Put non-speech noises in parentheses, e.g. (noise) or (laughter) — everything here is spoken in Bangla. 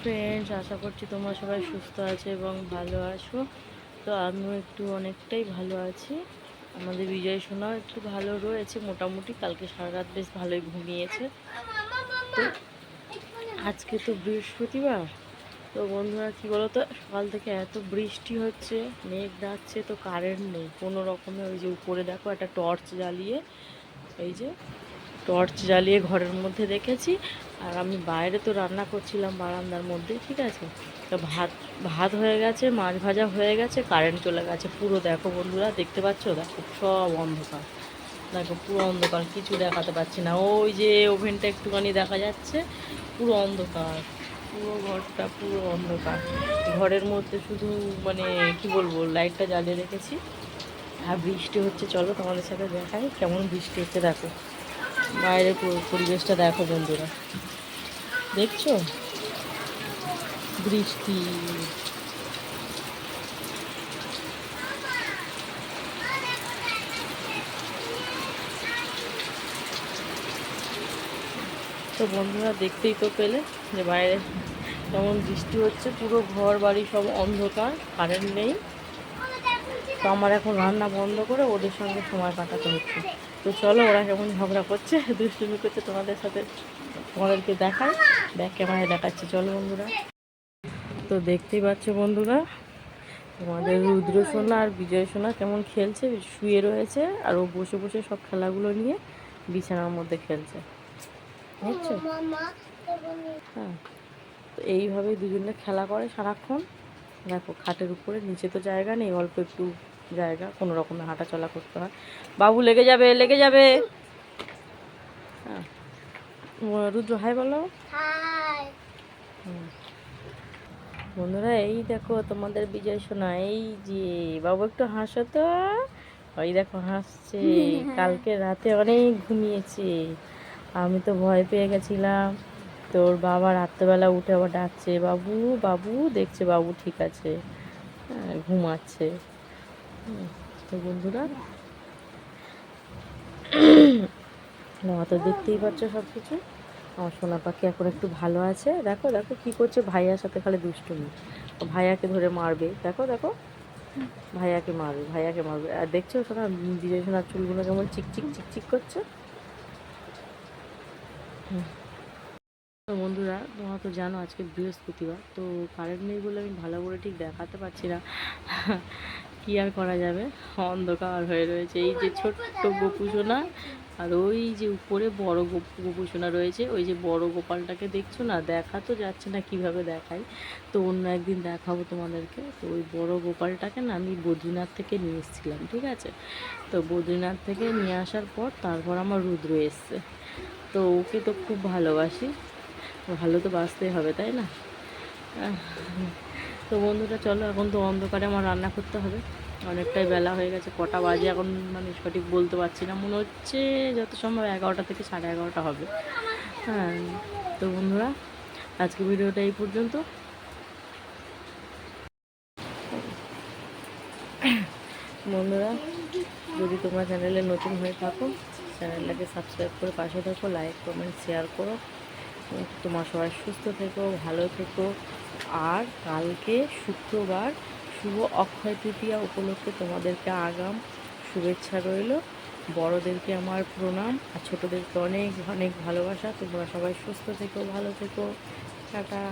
ফ্রেন্ডস আশা করছি তোমরা সবাই সুস্থ আছে এবং ভালো আছো। তো আমিও একটু অনেকটাই ভালো আছি। আমাদের বিজয় সোনাও একটু ভালো রয়েছে, মোটামুটি কালকে সারা রাত বেশ ভালোই ঘুমিয়েছে। তো আজকে তো বৃহস্পতিবার। তো বন্ধুরা, কী বলো তো সকাল থেকে এত বৃষ্টি হচ্ছে, মেঘ ডাকছে, তো কারেন্ট নেই। কোনো রকমে ওই যে উপরে দেখো একটা টর্চ জ্বালিয়ে, এই যে টর্চ জ্বালিয়ে ঘরের মধ্যে রেখেছি। আর আমি বাইরে তো রান্না করছিলাম বারান্দার মধ্যে, ঠিক আছে? তো ভাত ভাত হয়ে গেছে, মাছ ভাজা হয়ে গেছে কারেন্ট চলে গেছে। পুরো দেখো বন্ধুরা, দেখতে পাচ্ছ? দেখো সব অন্ধকার। দেখো পুরো অন্ধকার, কিছু দেখাতে পাচ্ছি না। ওই যে ওভেনটা একটুখানি দেখা যাচ্ছে, পুরো অন্ধকার। পুরো ঘরটা পুরো অন্ধকার। ঘরের মধ্যে শুধু মানে কি বলব লাইটটা জ্বালিয়ে রেখেছি। আর বৃষ্টি হচ্ছে, চলো তোমাদের সাথে দেখাই, কেমন বৃষ্টি হচ্ছে, দেখো। বাইরের পরিবেশটা দেখো বন্ধুরা। দেখছ? বৃষ্টি। তো বন্ধুরা, দেখতেই তো পেলে যে বাইরে কেমন বৃষ্টি হচ্ছে। পুরো ঘর বাড়ি সব অন্ধকার কারেন্ট নেই। তো আমার এখন রান্না বন্ধ করে ওদের সঙ্গে সময় কাটাতে হচ্ছে। তো চলো ওরা কেমন ঝগড়া করছে দুষ্টুমি করছে তোমাদের সাথে তোমাদেরকে দেখায় ব্যাক ক্যামেরায় দেখাচ্ছি। চলো বন্ধুরা। তো দেখতেই পাচ্ছ বন্ধুরা তোমাদের রুদ্র সোনা আর বিজয় সোনা কেমন খেলছে শুয়ে রয়েছে আর ও বসে বসে সব খেলাগুলো নিয়ে বিছানার মধ্যে খেলছে। বুঝছ হ্যাঁ তো এইভাবেই দুজনে খেলা করে সারাক্ষণ। দেখো খাটের উপরে নিচে তো জায়গা নেই অল্প একটু জায়গা কোনো রকমে হাঁটা চলা করতে হয়। বাবু লেগে যাবে লেগে যাবে। হ্যাঁ। রুদ্র হাই বলো। বন্ধুরা এই দেখো তোমাদের বিজয় শোনা এই যে বাবু একটু হাসো তো। ওই দেখো হাসছে। (laughs) কালকে রাতে অনেক ঘুমিয়েছে। আমি তো ভয় পেয়ে গেছিলাম। তোর বাবা রাত্রেবেলা উঠে আবার ডাকছে বাবু বাবু দেখছে বাবু ঠিক আছে। হ্যাঁ, ঘুমাচ্ছে। তো বন্ধুরা তোমরা তো দেখতেই পাচ্ছ সব কিছু আমার সোনা পাখি এখন একটু ভালো আছে। দেখো দেখো কি করছে ভাইয়ার সাথে খালি দুষ্টুমি। ভাইয়াকে ধরে মারবে। দেখো দেখো। ভাইয়াকে মারবে ভাইয়াকে মারবে। আর দেখছ সোনা বিজয় সোনার চুলগুলো কেমন চিকচিক চিকচিক করছে? হুম। তো বন্ধুরা, তোমরা তো জানো আজকে বৃহস্পতিবার, তো কারেন্ট নেই বলে আমি ভালো করে ঠিক দেখাতে পারছি না। কি আর করা যাবে? অন্ধকার হয়ে রয়েছে। এই যে ছোট্ট গোপুসোনা, আর ওই যে উপরে বড় গোপ- গোপুসোনা রয়েছে, ওই যে বড় গোপালটাকে দেখছ না? দেখা তো যাচ্ছে না কীভাবে দেখাই তো অন্য একদিন দেখাবো তোমাদেরকে। তো ওই বড় গোপালটাকে না আমি বদ্রীনাথ থেকে নিয়ে এসেছিলাম, ঠিক আছে? তো বদ্রীনাথ থেকে নিয়ে আসার পর তারপর আমার রুদ্র এসছে। তো ওকে তো খুব ভালোবাসি। ভালো তো বাঁচতেই হবে, তাই না? তো বন্ধুরা, চলো এখন তো অন্ধকারে আমার রান্না করতে হবে। অনেকটাই বেলা হয়ে গেছে, কটা বাজে এখন মানে সঠিক বলতে পারছি না। মনে হচ্ছে যত সম্ভব এগারোটা থেকে সাড়ে এগারোটা হবে। হ্যাঁ তো বন্ধুরা, আজকে ভিডিওটা এই পর্যন্ত। বন্ধুরা, যদি তোমরা চ্যানেলে নতুন হয়ে থাকো, চ্যানেলটাকে সাবস্ক্রাইব করে পাশে থাকো, লাইক, কমেন্ট, শেয়ার করো। তোমার সবাই সুস্থ থেকো, ভালো থেকো। আর কালকে শুক্রবার শুভ অক্ষয় তৃতীয়া উপলক্ষে তোমাদেরকে আগাম শুভেচ্ছা রইল। বড়দেরকে আমার প্রণাম আর ছোটোদেরকে অনেক অনেক ভালোবাসা। তোমরা সবাই সুস্থ থেকো, ভালো থেকো। টাটা।